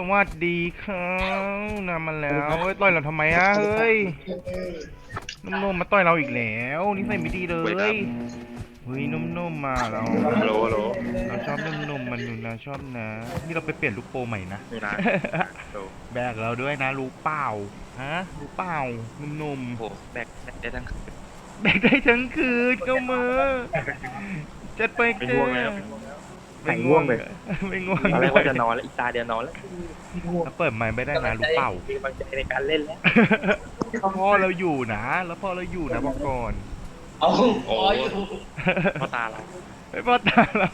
สวัสดีครับนำมาแล้วเฮ้ยต่อยเราทำไมอะเฮ้ยนุ่มๆมาต่อยเราอีกแล้วนี่ใส่ไม่ดีเลยเฮ้ยนุ่มๆมาเราฮัลโหลฮัลโหลเราชอบนุ่มๆมันอยู่นะชอบนะ นี่เราไปเปลี่ยนลูกโปรใหม่นะนี่นะโอ้แบกเราด้วยนะรู้เปล่าฮะรู้เปล่านุ่มโหแบกได้ทั้งคืนๆแบกได้ทั้งคืนก็มือจัดไปไม่เจ้ง่วงแล้ว ไม่ง่วงเลย ไม่ง่วงตอนแรกว่าจะนอนแล้วอีกตาเดียวนอนแล้วถ้าเปิดไมค์ไม่ได้นะรู้เปล่ามีกำลังใจในการเล่นแล้วพ่อเราอยู่นะ แล้วพ่อเราอยู่นะบอกก่อนเอาโอ้อ๋ออยู่พ่อตาเราไม่พ่อตาเรา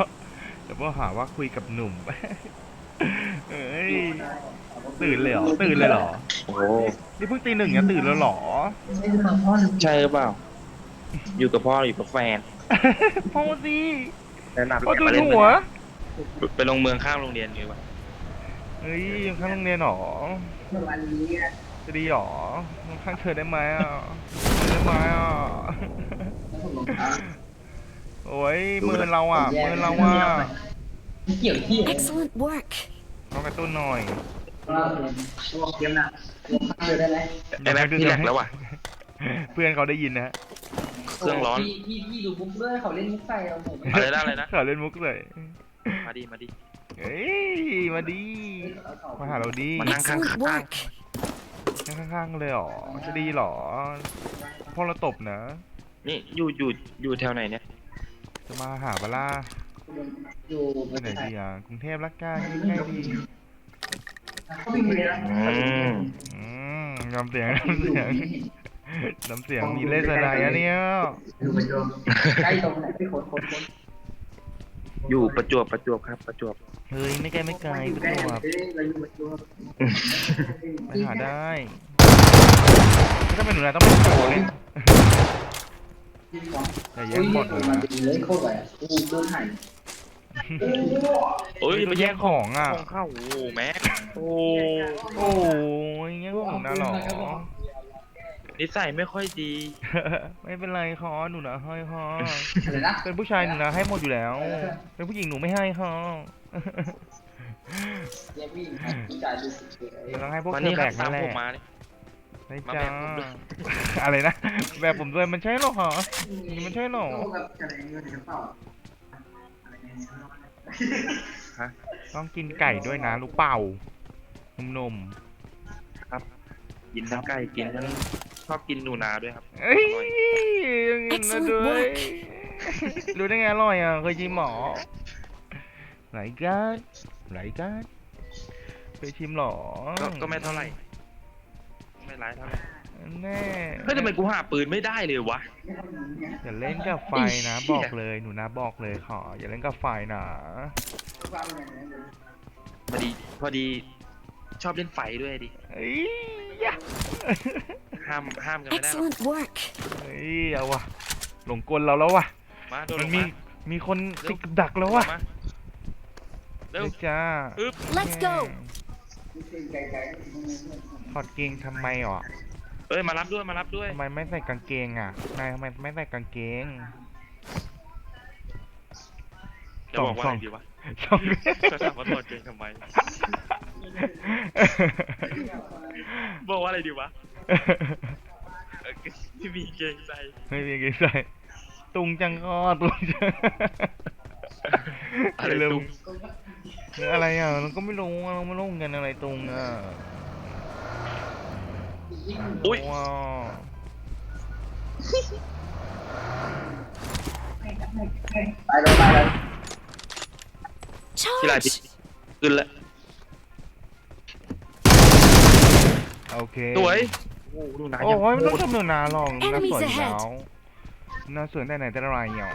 เดี๋ยวพ่อหาว่าคุยกับหนุ่มเอ้ยตื่นเลยเหรอตื่นเลยเหรอโอ้นี่เพิ่งตีหนึ่งเนี่ยตื่นแล้วเหรอใช่หรือเปล่า อยู่กับพ่อหรืออยู่กับแฟนพ่อสิแนะนำพ่อดูมาเล่นหัว ไปลงเมืองข้างโรงเรียนอยู่วะเฮ้ยยังข้างโรงเรียนเหรอวันนี้อะจะดีเหรอข้างเธอได้ไหมอะได้ไหมอะโอ้ยมือเราอะมือเราอะเกี่ยวที่ Excellent work. ต้องกระตุ้นหน่อยว่าตัวเกมน่ะลงข้างเลยได้ไหมไอ้แม็กที่แหลกแล้วว่ะเพื่อนเขาได้ยินนะเครื่องร้อนพี่พี่พี่ดูบุ๊กด้วยเขาเล่นมุกใส่เราผมอะไรนะอะไรนะเขาเล่นมุกเลย มาดิมาดิเอ้ยมาดีมาหาเราดีมานั่งข้าง Excellent ข้าง work. นั่งข้างๆเลยเหรอจะดีเหรอพ่อเราตบนะ นี่อยู่อยู่อยู่แถวไหนเนี่ยจะมาหาบาล่าอยู่ไปไหนดีอะกรุงเทพละกันง่ายๆดีเขาวิ่งไปเลยนะอืมอืมน้ำเสียงน้ำเสียงน้ำเสียงมีเลสอะไรอะเนี่ยดูไปดูใกล้ตรงไหนพี่คนคนคน อยู่ประจวบประจวบครับ ประจวบเฮ้ยไม่ไกลไม่ไกลประจวบเราอยู่ประจวบไปหาได้ถ้าเป็นหนูนะต้องเป็นโผล่เนี่ยอย่าแย่งบทเลยมันนะดีเลยโคตรเลยกูโดนหายโอ้ยไปไปแย่แย่งงของอะของเข้าโอ้โหแม็กโอ้โอ้ยแย่งของนะหรอ นิสัยไม่ค่อยดี ไม่เป็นไรคอหนูนะให้คออะไรนะเป็นผู้ชายหนูนะให้หมดอยู่แล้ว เป็นผู้หญิงหนูไม่ให้คอแยกวิ่งจ่ายดูสิหนูต้องให้พวกวันเธนี้อคแบรับกตานั่มนแหผละมมาดิได้มาจ้าแบกผมด้วยอะไรนะ แบบผมด้วยมันใช่หรอคะมันใช่หรอกับกระไรเงินกระเป๋าฮะต้องกินไก่ด้วยนะลูกเป่านมกินทั้งไก่กินทั้ง ชอบกินหนูนาด้วยครับๆเอ้ยอร่อยกินนะด้วยรู้ได้ไงอร่อยอะเคยชิมหรอไหลกันไหลกันเคยชิมหรอก็ก็ไม่เท่าไหร่ ไม่ร้ายเท่าไหร่แน่เฮ้ยทำไมกูหาปืนไม่ได้เลยวะ อย่าเล่นกับไฟนะไอ้เหี้ยบอกเลยหนูนะบอกเลยขออย่าเล่นกับไฟนะพอดีพอดี ชอบเล่นไฟด้วยดิเอ้ยยะห้ามห้ามกันไม่ได้หรอก Excellent work. เฮ้ยเอาวะหลงกลเราแล้ววะมาโดนมันลงมีมามีคนเร็วติดกับดักแล้ววะมาเร็ว เฮ้ยจ้าอึ๊บ Let's go. ถอดเกงทำไมอะเอ้ยมารับด้วยมารับด้วย ทำไมไม่ใส่กางเกงอะนายทำไมไม่ใส่กางเกง จะบอกว่าสอะองไรดีวะ ช่อง จะถามว่าถอดเกงทำไม บอกว่าอะไรดีวะเออที่มีเกงใส่ไม่มีกางเกงใส่ตุงจังก็ตุงจังอะไรเร็วตุ้งๆอะไรอะเราก็ไม่รู้อะเราไม่รู้เหมือนกันอะไรตุงอะอุ้ยว้าวไปเลยไปเลยที่ไรพี่ Charge. ขึ้นแล้ว โอเคสวย โอ้โหดูหนาโอ้อย่างยไม่ต้องทำหนูนาหรอกหนูนา Enemies สวยอยู่ ahead แล้วหน่าสวยแต่ไหนแต่ไรเหี่ยว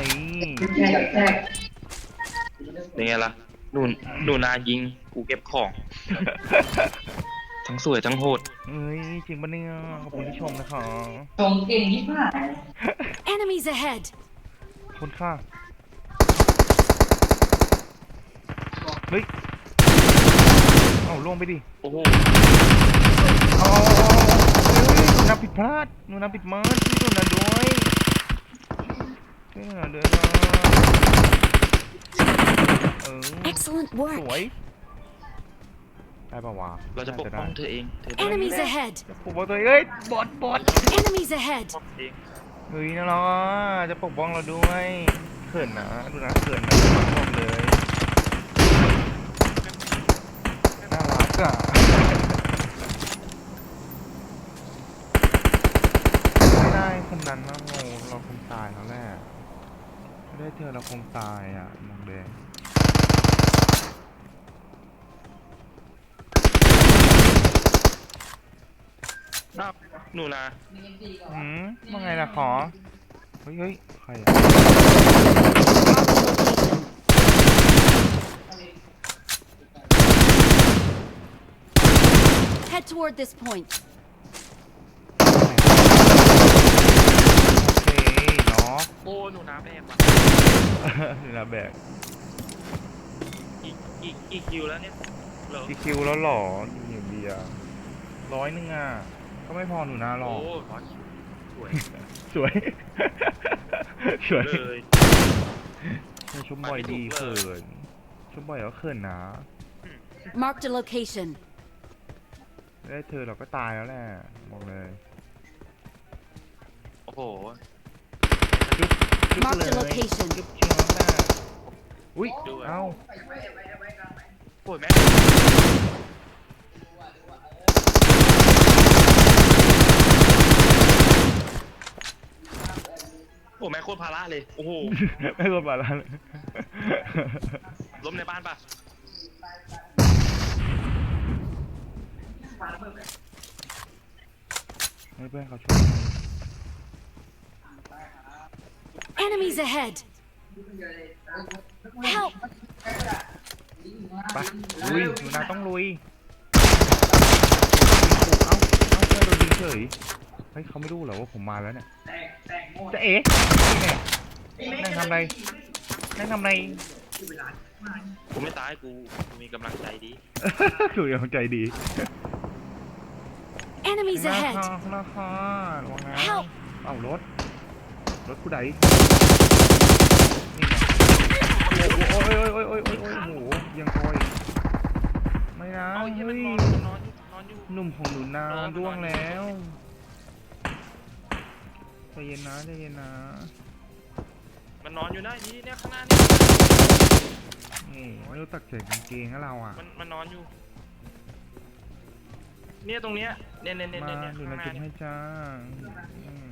นี่แค่กับแค่เป็นไงล่ะหนูหนูนายิง กูเก็บของ ทั้งสวยทั้งโหดเอ้ยจริงปะเนี่ยขอบคุณที่ชมนะคะตรงเก่งยิ่งมาก Enemies ahead. ขอบคุณค่ะเฮ้ย เอาลงไปดิโอ้โหเอาเอาเอาเฮ้ยหนูนาผิดพลาดหนูนาผิดมาดช่วยหนูนาด้วยช่วยหนูนาด้วยนะเออ Excellent ส work. วยได้ปะวะเราจะปกป้องน่าเธอเองเธอได้ Enemies ahead! ปกป้องตัวเองเอ้ยบอดบอด Enemies ahead! ปกป้องเองเฮ้ยน่ารักอะจะปกป้องเราด้วยเขินนะดูนะเขินนะบอกเลยน่ารัก อะไม่ได้คนนั้นนะโมเราคงตายแล้วแหละไม่ได้เธอเราคงตายอะมองแดงอ้าวหนูนาหืมว่าไงล่ะขอ เฮ้ยเฮ้ยใครอะ toward this point. โอเคเนาะ โอ้หนูน้าแบกว่ะนี่ละแบกอีกอีกอีกคิวแล้วเนี่ยเหรออีคิวแล้วหรออยู่เบียร์ร้อยหนึงอะ ก็ไม่พอหนูนาหรโอ้อกร้อยคิวสวยสวย สวยเลยไม่ชุบบ่อยดีเขินชุบบ่อยก็เขินนะ Marked a location. ไม่ได้เธอเราก็ตายแล้วแหละบอกเลยโอ้โหจุ๊บจุ๊บ Mark เล the ย location จุ๊บเชียวนะอุ้ยด้วย เอ้าโอ้ยแม่โอ้แม่โคตรภาระเลย โอ้โห ไม่กดบาลานล้มในบ้านปะ ให้เพื่อนเขาช่วย Enemies ahead! Help! ไปลุยหนูนาต้องลุยเอ้าเอ้าเพื่อนโดนยิงเฉยเฮ้ยเขาไม่รู้เหรอว่าผมมาแล้วเนี่ยแตกแตกหมดจะเอ๋นี่ไงนั่งทำอะไรนั่งทำอะไรกูไม่ตายกูกูมีกำลังใจดีสุดยอดใจดี Enemies ข้างหน้า ahead! ค่ะข้างหน้าค่ะระวังนะ Help เอ้ารถ รถกูไดนี่ไงโอ้ยโอ้ยโอ้ยโอ้ยโอ้ยโอ้ยโอ้โหยังคอยไม่นะเอาเหี้ยมัเฮ้นยนอนนอนอยู่นอนอยู่ หนุ่มของหนูนาเออมันนอน ร่วงแล้วใจเย็นนะใจเย็นนะมันนอนอยู่นะนี่เนี่ยข้างหน้านี่นี่ไม่รู้ตักใส่กางเกงให้เราอะมันมันนอนอยู่ เนี่ยตรงเนี้ยเนี่ยเนี่ยเนี่ยมาเนี่ยดูข้างนาหน้าจิตเนี่ยให้จ้าอืม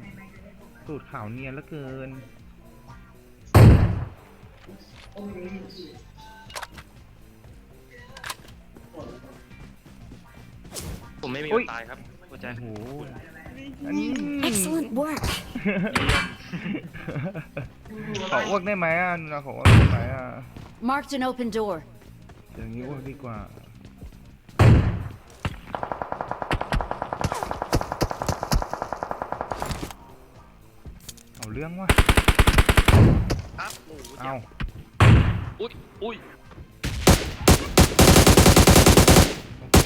สูตรขาวเนียนเหลือเกิน ผมไม่มีอุ๊วัยนตายครับหัวใจโอ้โห Excellent work! ขออ้วกได้ไหมอะหนูนาขออ้วกได้ไหมอะ Marked an open door. อย่างนี้อ้วกดีกว่า เอาเรื่องวะครับโอ้โหเอาอุ้ยอุ้ยโอเค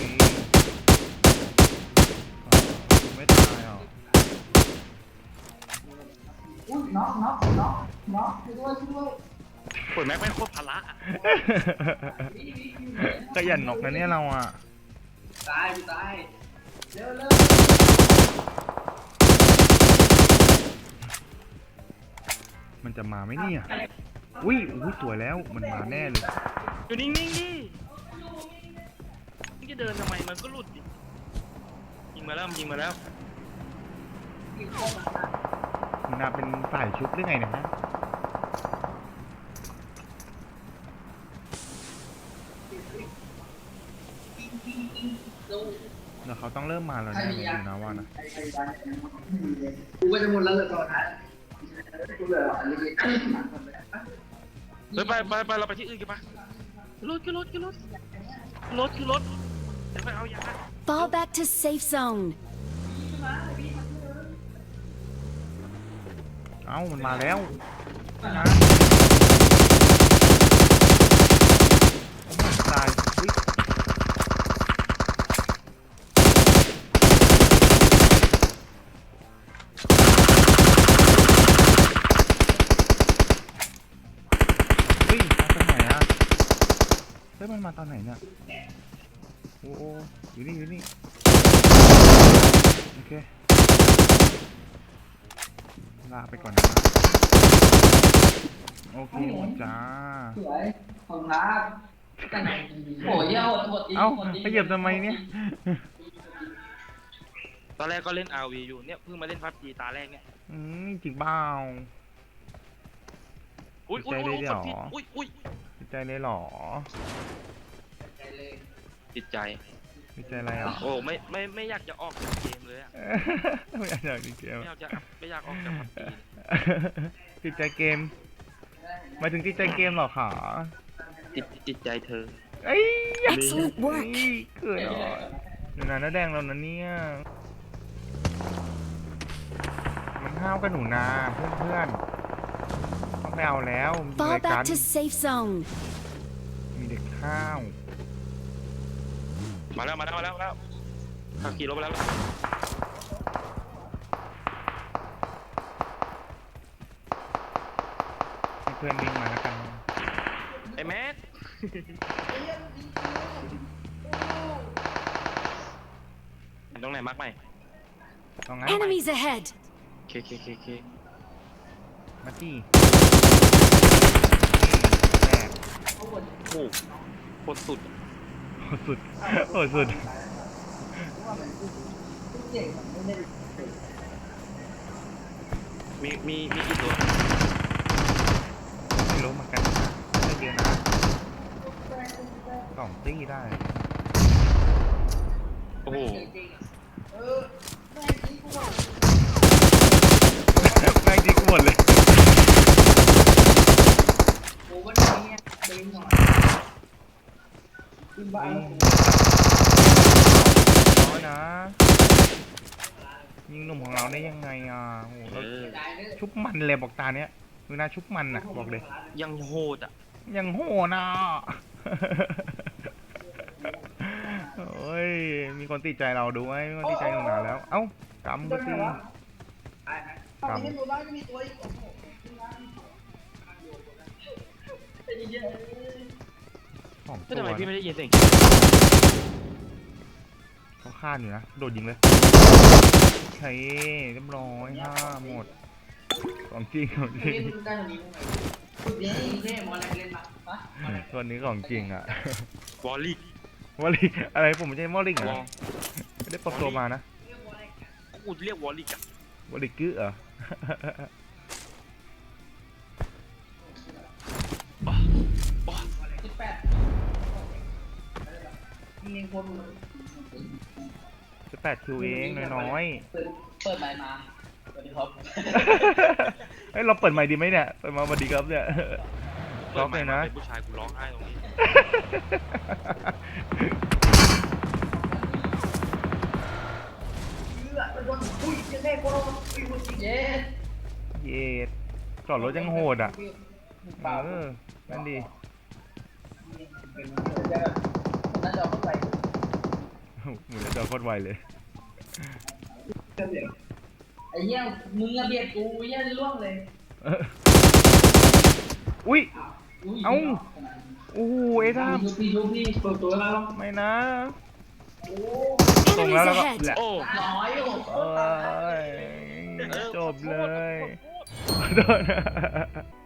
อ่าไม่ตายอะอุ้ยน็อกน็อกน็อกน็อกช่วยด้วยช่วยด้วยปวดแม็กไม่งโคตรภาระอะขยันหนกนะเนี่ยเราอะตายกูตายเร็วเร็ว มันจะมาไหมเนี่ยอุ้ยอุ้ยสวยแล้วมันมาแน่เลย อยู่นิ่งๆดิมึงจะเดินทำไมมันก็หลุดดิยิงมาแล้วยิงมาแล้วคุณนาเป็นฝ่ายชุบหรือไงเนะฮะเดี๋ยวเขาต้องเริ่มมาแล้วแน่เลยดูนะว่านะ กูก็จะหมดแล้วเลยตอนนั้นกู เหลืออันนี้เฮ้ยไปไปไปเราไปที่อื่นกันปะรถขึ้นรถขึ้นรถรถขึ้นรถเดี๋ยวไปเอายา Fall back to safe zone. เอ้ามันมาแล้วนะ มาตอนไหนอะเฮ้ยมันมาตอนไหนเนี่ย โอ้โอ้อยู่นี่อยู่นี่ โอเค ลากไปก่อนนะ โอเคหมดจ้า สวยของครับโอ้ยเหี้ยโหดโหดจริงเอ้าโหดจริงไปเหยียบทำไมเนี่ย ตอนแรกก็เล่น RV อยู่เนี่ยเพิ่งมาเล่นพับจีตาแรกเนี่ย อืมจริงเปล่า อุ้ยอุ้ยใจอุ้ยเลยเหรอกดผิดอุ้ยอุ้ยดี ใจเลยเหรอติดใจดีใจอะไรอะ โอ้ไม่ไม่ไม่อยากจะออกจากเกมเลยอะไม่อยากจะดีเกมไม่อยากจะไม่อยากออกจากพับจีติดใจเกมหมายถึงติดใจเกมเหรอขาติดติดใจเธอเอ้ย Excellent เฮ้ work. ยเกิดเหรออยู่นานน้าแดงเรานะเนี่ย มันห้าวกับหนูนาเพื่อนเพื่อนๆต้อง ไปเอาแล้วมีอะไร Fall กัน back to safe zone. มีเด็กข้าว มาแล้วมาแล้วมาแล้วมาแล้วขับขี่รถมาแล้วให้เพื่อนวิ่งมาแล้วกันไอ้แม็กตรงไหนมาร์กใหม่ต้องงั้น Enemies ahead. เคเคเคเคมาที่แตก โอ้โหโคตรสุดโหดสุดโหดสุด มีมีมีกี่ตัวไม่รู้เหมือนกันนะไม่เยอะนะสองตี้ได้โอ้โหแม่งยิงกูหมดเลย โอ้วันนี้เดินหน่อย ขึ้นบ้าน น้อยนะ ยิงหนุ่มของเราได้ยังไงอะโอ้โหเอเราอได้เลยชุบมันเลยบอกตาเนี้ยดูนะชุบมันนะบอกเลย ยังโหดอะ ยังโหนะ โอ้ย มีคนติดใจเราด้วยมีคนติดใจหนูนาแล้ว เอ้ากำก็สิตอนนี้ตัวบ้านก็มีตัวอีกโอ้โหเป็นเยอะส องก็ตัวทำไมพี่นะไม่ได้ยินเสียงเขาฆ่าอยู่นะ โดดยิงเลยใช่เรียบร้อยห้าหมดของจริงของจริเล่งนได้ตรงนี้ตรงไหนสุดนี้เท่มอลเล่นมาปะส่วนนี้ของจริงอะ วอลลี่วอลลิกอะไรผมไม่ใช่วอลลิกวอนะไม่ได้ปลอมตัวมานะกูเรียกวอลลี่กันวอลลิกกึเหรอ มีคนจะแปดคิวเองน้อยเปิดเปิดไมค์มาสวัสดีครับๆเฮ้ยเราเปิดใหม่ดีไหมเนี่ยเปิดมาสวัสดีครับเนี่ยล็อกเลยนะเป็นผู้ชายกูร้องไห้ตรงนี้อุ้ยยังไงโคโรอุ้ยอุ้ยเย้เย็ดจอดรถยังโหดอะเออนั่นดี น่าจะเอาไปเหมือนจะจอดโคตรไวเลย ไอ้เหี้ยมึงอะเบียดกูไอ้เหี้ยล่วงเลยเอออุ้ยเอ้า โอ้โหเอทัมพี่ชุบพี่เปิดตัวแล้วไม่นะตรงแล้ว Enemies แล้วก็ ahead. แหละโอ้น้อยอยู่เอ้ยจบเลยขอโทษนะ